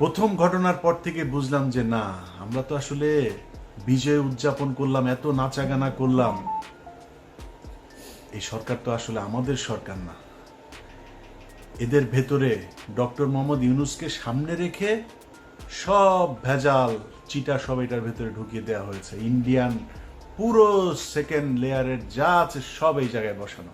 প্রথম ঘটনার পর থেকে বুঝলাম যে না, আমরা তো আসলে বিজয় উদযাপন করলাম, এত নাচাগানা করলাম। এই সরকার তো আসলে আমাদের সরকার না। এদের ভেতরে ডক্টর মোহাম্মদ ইউনুসকে সামনে রেখে সব ভেজাল চিটা সব এটার ভেতরে ঢুকিয়ে দেওয়া হয়েছে। ইন্ডিয়ান পুরো সেকেন্ড লেয়ারের যা আছে সব এই জায়গায় বসানো।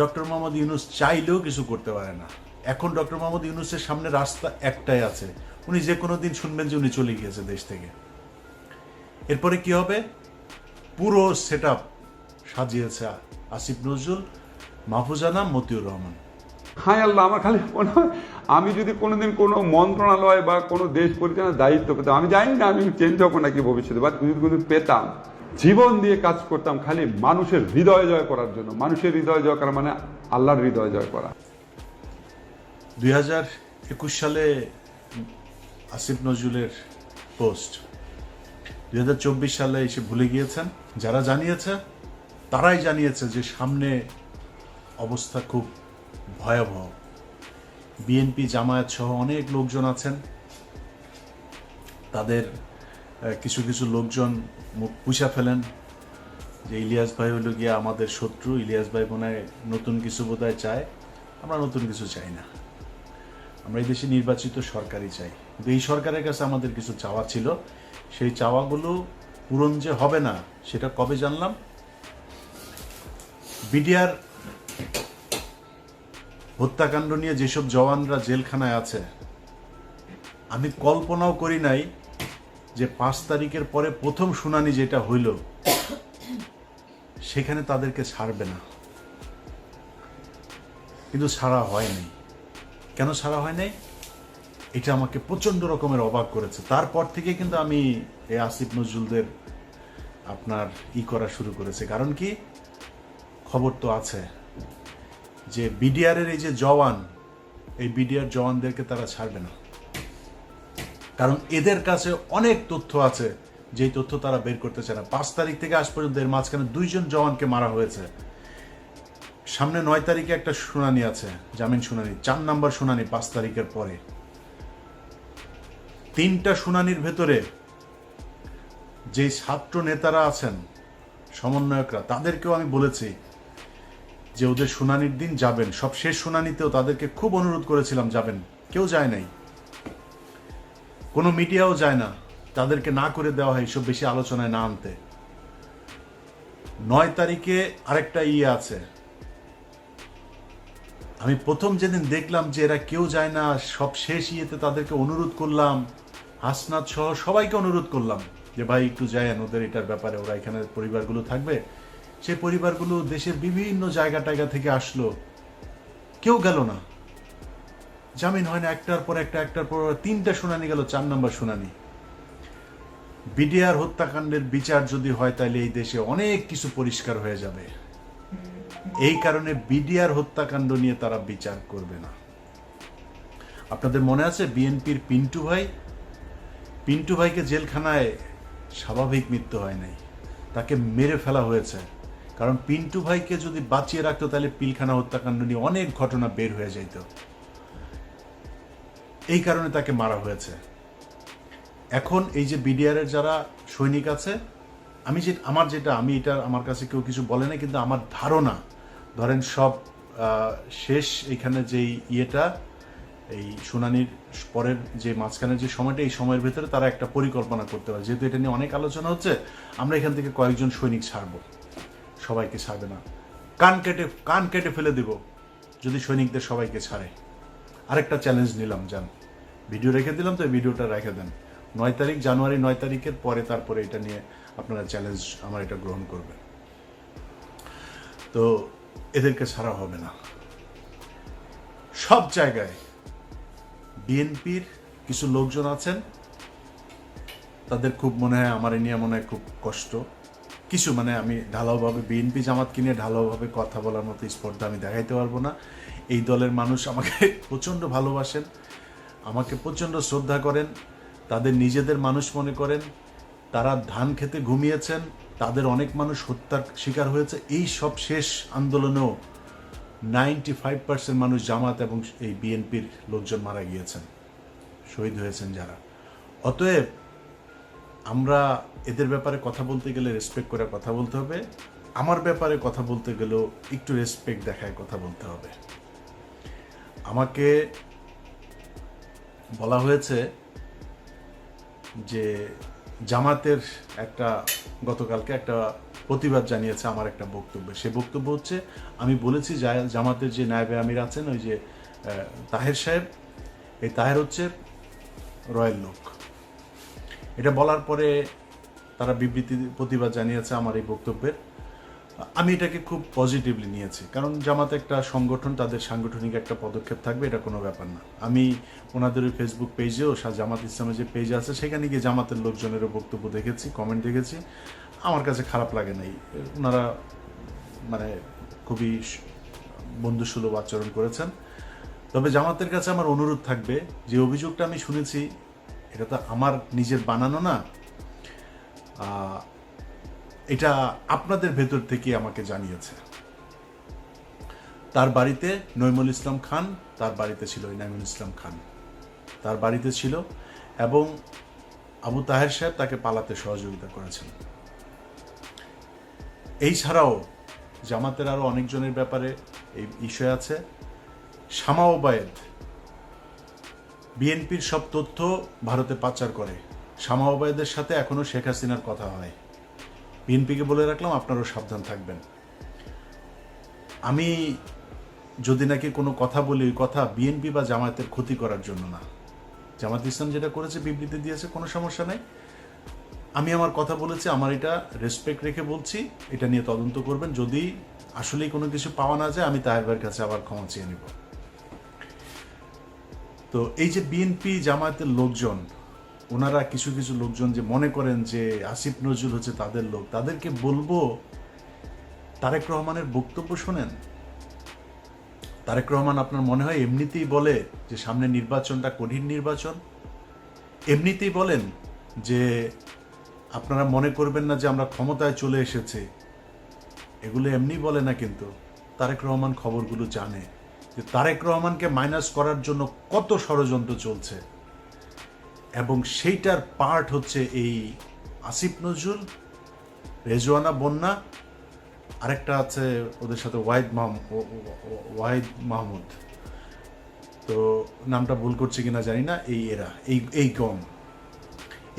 ডক্টর মোহাম্মদ ইউনুস চাইলেও কিছু করতে পারে না। এখন ডক্টর মোহাম্মদ ইউনুসের সামনে রাস্তা একটাই আছে। উনি যে কোনো দিন শুনবেন যে উনি চলে গিয়েছে দেশ থেকে। এরপরে কি হবে? পুরো সেট সাজিয়েছে আসিফ নজরুল মাহফুজানা মতিউর রহমান। হায় আল্লাহ, আমার খালি মনে হয় আমি যদি কোনোদিন কোনো মন্ত্রণালয় বা কোনো দেশ পরিচালনার দায়িত্ব পেতাম, আমি জানি না আমি চেঞ্জ হব নাকি ভবিষ্যতে বা যদি কোনো পেতাম, জীবন দিয়ে কাজ করতাম খালি মানুষের হৃদয় জয় করার জন্য, মানুষের হৃদয় জয় করা মানে আল্লাহর হৃদয় জয় করা। দুই হাজার একুশ সালে আসিফ নজরুলের পোস্ট। দুই হাজার চব্বিশ সালে এসে ভুলে গিয়েছেন। যারা জানিয়েছে, তারাই জানিয়েছে যে সামনে অবস্থা খুব ভয়াবহ। বিএনপি, জামায়াত সহ অনেক লোকজন আছেন। তাদের কিছু কিছু লোকজন মুখ পুষা ফেলেন যে ইলিয়াস ভাই হলো গিয়ে আমাদের শত্রু। ইলিয়াস ভাই মনে নতুন কিছু বোধহয় চায়। আমরা নতুন কিছু চাই না। আমরা এই দেশে নির্বাচিত সরকারই চাই। কিন্তু এই সরকারের কাছে আমাদের কিছু চাওয়া ছিল। সেই চাওয়াগুলো পূরণ যে হবে না, সেটা কবে জানলাম? বিডিআর হত্যাকাণ্ড নিয়ে যেসব জওয়ানরা জেলখানায় আছে, আমি কল্পনাও করি নাই যে পাঁচ তারিখের পরে প্রথম শুনানি যেটা হইল, সেখানে তাদেরকে ছাড়বে না। কিন্তু ছাড়া হয়নি। কেন ছাড়া হয় নাই? এটা আমাকে প্রচণ্ড রকমের অবাক করেছে। তারপর থেকে কিন্তু আমি এই আসিফ নজরুলদের আপনার ই করা শুরু করেছে। কারণ কি? খবর তো আছে যে বিডিআরের এই যে জওয়ান, এই বিডিআর জওয়ানদেরকে তারা ছাড়বে না। কারণ এদের কাছে অনেক তথ্য আছে, যেই তথ্য তারা বের করতে চায় না। পাঁচ তারিখ থেকে আজ পর্যন্ত এর মাঝখানে দুইজন জওয়ানকে মারা হয়েছে। সামনে নয় তারিখে একটা শুনানি আছে, জামিন শুনানি, চার নাম্বার শুনানি পাঁচ তারিখের পরে। তিনটা শুনানির ভেতরে যে ছাত্র নেতারা আছেন, সমন্বয়করা, তাদেরকেও আমি বলেছি যে ওদের শুনানির দিন যাবেন। সব শেষ শুনানিতেও তাদেরকে খুব অনুরোধ করেছিলাম, যাবেন। কেউ যায় নাই। কোনো মিডিয়াও যায় না। তাদেরকে না করে দেওয়া হয়, এসব বেশি আলোচনায় না আনতে। নয় তারিখে আরেকটা ইয়ে আছে। আমি প্রথম যেদিন দেখলাম যে এরা কেউ যায় না, সব শেষ ইয়েতে তাদেরকে অনুরোধ করলাম হাসনাথ সহ সবাইকে অনুরোধ করলাম যে, ভাই, একটু যায়েন ওদের এটার ব্যাপারে, ওরা এখানে পরিবারগুলো থাকবে। সেই পরিবারগুলো দেশের বিভিন্ন জায়গা টায়গা থেকে আসলো। কেউ গেল না। জামিন হয় না, একটার পর একটা, একটার পর তিনটা শুনানি গেল, চার নম্বর শুনানি। বিডিআর হত্যাকাণ্ডের বিচার যদি হয়, তাহলে এই দেশে অনেক কিছু পরিষ্কার হয়ে যাবে। এই কারণে বিডিআর হত্যাকাণ্ড নিয়ে তারা বিচার করবে না। আপনাদের মনে আছে বিএনপির পিন্টু ভাই? পিন্টু ভাইকে জেলখানায় স্বাভাবিক মৃত্যু হয় নাই। তাকে মেরে ফেলা হয়েছে। কারণ পিন্টু ভাইকে যদি বাঁচিয়ে রাখতো, তাহলে পিলখানা হত্যাকাণ্ড নিয়ে অনেক ঘটনা বের হয়ে যাইত। এই কারণে তাকে মারা হয়েছে। এখন এই যে বিডিআরের যারা সৈনিক আছে আমি যে আমার যেটা, আমি এটা আমার কাছে কেউ কিছু বলে না কিন্তু আমার ধারণা, ধরেন সব শেষ এখানে যেই ইয়েটা, এই শুনানির পরের যে মাঝখানের যে সময়টা, এই সময়ের ভেতরে তারা একটা পরিকল্পনা করতে পারে। যেহেতু এটা নিয়ে অনেক আলোচনা হচ্ছে, আমরা এখান থেকে কয়েকজন সৈনিক ছাড়বো। সবাইকে ছাড়বে না। কান কেটে কান কেটে ফেলে দিব, যদি সৈনিকদের সবাইকে ছাড়ে। আরেকটা চ্যালেঞ্জ নিলাম, যান। ভিডিও রেখে দিলাম, তো ভিডিওটা রেখে দেন। নয় তারিখ, জানুয়ারি নয় তারিখের পরে তারপরে এটা নিয়ে আপনারা চ্যালেঞ্জ আমার এটা গ্রহণ করবেন। তো এদেরকে ছাড়া হবে না। সব জায়গায় বিএনপির কিছু লোকজন আছেন। তাদের খুব মনে হয়, আমার নিয়ে মনে হয় খুব কষ্ট। কিছু মানে আমি ঢালাওভাবে, বিএনপি জামাতকে নিয়ে ঢালাওভাবে কথা বলার মতো স্পর্ধা আমি দেখাইতে পারব না। এই দলের মানুষ আমাকে প্রচণ্ড ভালোবাসেন, আমাকে প্রচণ্ড শ্রদ্ধা করেন। তাদের নিজেদের মানুষ মনে করেন, তারা ধান খেতে ঘুমিয়েছেন, তাদের অনেক মানুষ হত্যার শিকার হয়েছে। এই সব শেষ আন্দোলনেও নাইনটি ফাইভ পার্সেন্ট মানুষ জামাত এবং এই বিএনপির লোকজন মারা গিয়েছেন, শহীদ হয়েছেন যারা। অতএব আমরা এদের ব্যাপারে কথা বলতে গেলে রেসপেক্ট করে কথা বলতে হবে। আমার ব্যাপারে কথা বলতে গেলেও একটু রেসপেক্ট দেখায় কথা বলতে হবে। আমাকে বলা হয়েছে যে জামাতের একটা, গতকালকে একটা প্রতিবাদ জানিয়েছে আমার একটা বক্তব্য। সে বক্তব্য হচ্ছে, আমি বলেছি জামাতের যে নায়বে আমির আছেন, ওই যে তাহের সাহেব, এই তাহের হচ্ছে রয়্যাল লোক। এটা বলার পরে তারা বিবৃতি, প্রতিবাদ জানিয়েছে আমার এই বক্তব্যের। আমি এটাকে খুব পজিটিভলি নিয়েছি। কারণ জামাত একটা সংগঠন, তাদের সাংগঠনিক একটা পদক্ষেপ থাকবে, এটা কোনো ব্যাপার না। আমি ওনাদের ওই ফেসবুক পেজেও জামাত ইসলামের যে পেজ আছে, সেখানে গিয়ে জামাতের লোকজনেরও বক্তব্য দেখেছি কমেন্ট দেখেছি। আমার কাছে খারাপ লাগে নাই। ওনারা মানে খুবই বন্ধুসুলভ আচরণ করেছেন। তবে জামাতের কাছে আমার অনুরোধ থাকবে, যে অভিযোগটা আমি শুনেছি, এটা তো আমার নিজের বানানো না। এটা আপনাদের ভেতর থেকে আমাকে জানিয়েছে। তার বাড়িতে নৈমুল ইসলাম খান, তার বাড়িতে ছিল ইনামুল ইসলাম খান। তার বাড়িতে ছিল এবং আবু তাহের সাহেব তাকে পালাতে সহযোগিতা করেছেন। এই ছাড়াও জামাতের আরও অনেকজনের ব্যাপারে এই বিষয় আছে। শামা ওবায়েদ, বিএনপির সব তথ্য ভারতে পাচার করে। শামা ওবায়েদের সাথে এখনও শেখ হাসিনার কথা হয়। বিএনপিকে বলে রাখলাম, আপনারও সাবধান থাকবেন। আমি যদি নাকি কোনো কথা বলি, ওই কথা বিএনপি বা জামায়াতের ক্ষতি করার জন্য না। জামাত ইসলাম যেটা করেছে, বিবৃতি দিয়েছে, কোনো সমস্যা নাই। আমি আমার কথা বলেছি, আমার এটা রেসপেক্ট রেখে বলছি, এটা নিয়ে তদন্ত করবেন। যদি আসলেই কোনো কিছু পাওয়া না যায়, আমি তাহের কাছে আবার ক্ষমা চেয়ে নিব। তো এই যে বিএনপি জামায়াতের লোকজন ওনারা কিছু কিছু লোকজন যে মনে করেন যে আসিফ নজরুল হচ্ছে তাদের লোক, তাদেরকে বলব, তারেক রহমানের বক্তব্য শোনেন। তারেক রহমান আপনার মনে হয় এমনিতেই বলে যে সামনে নির্বাচনটা কঠিন নির্বাচন? এমনিতেই বলেন যে আপনারা মনে করবেন না যে আমরা ক্ষমতায় চলে এসেছে। এগুলো এমনি বলে না কিন্তু। তারেক রহমান খবরগুলো জানে যে তারেক রহমানকে মাইনাস করার জন্য কত ষড়যন্ত্র চলছে। এবং সেইটার পার্ট হচ্ছে এই আসিফ নজরুল, রেজওয়ানা বন্যা, আরেকটা আছে ওদের সাথে ওয়াহিদ মাহমুদ ওয়াহিদ মাহমুদ। তো নামটা ভুল করছে কিনা জানি না, এই এরা, এই এই গম।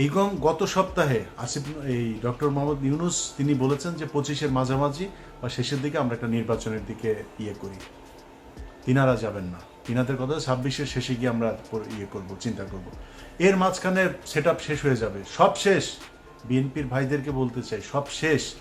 এই গম গত সপ্তাহে আসিফ, এই ডক্টর মোহাম্মদ ইউনুস তিনি বলেছেন যে পঁচিশের মাঝামাঝি বা শেষের দিকে আমরা একটা নির্বাচনের দিকে ইয়ে করি। তিনারা যাবেন না। তিনাদের কথা ছাব্বিশের শেষে গিয়ে আমরা ইয়ে করব, চিন্তা করব। এর মাঝখানে সেট শেষ হয়ে যাবে। সব শেষ। বিএনপির ভাইদেরকে বলতে চাই, সব শেষ।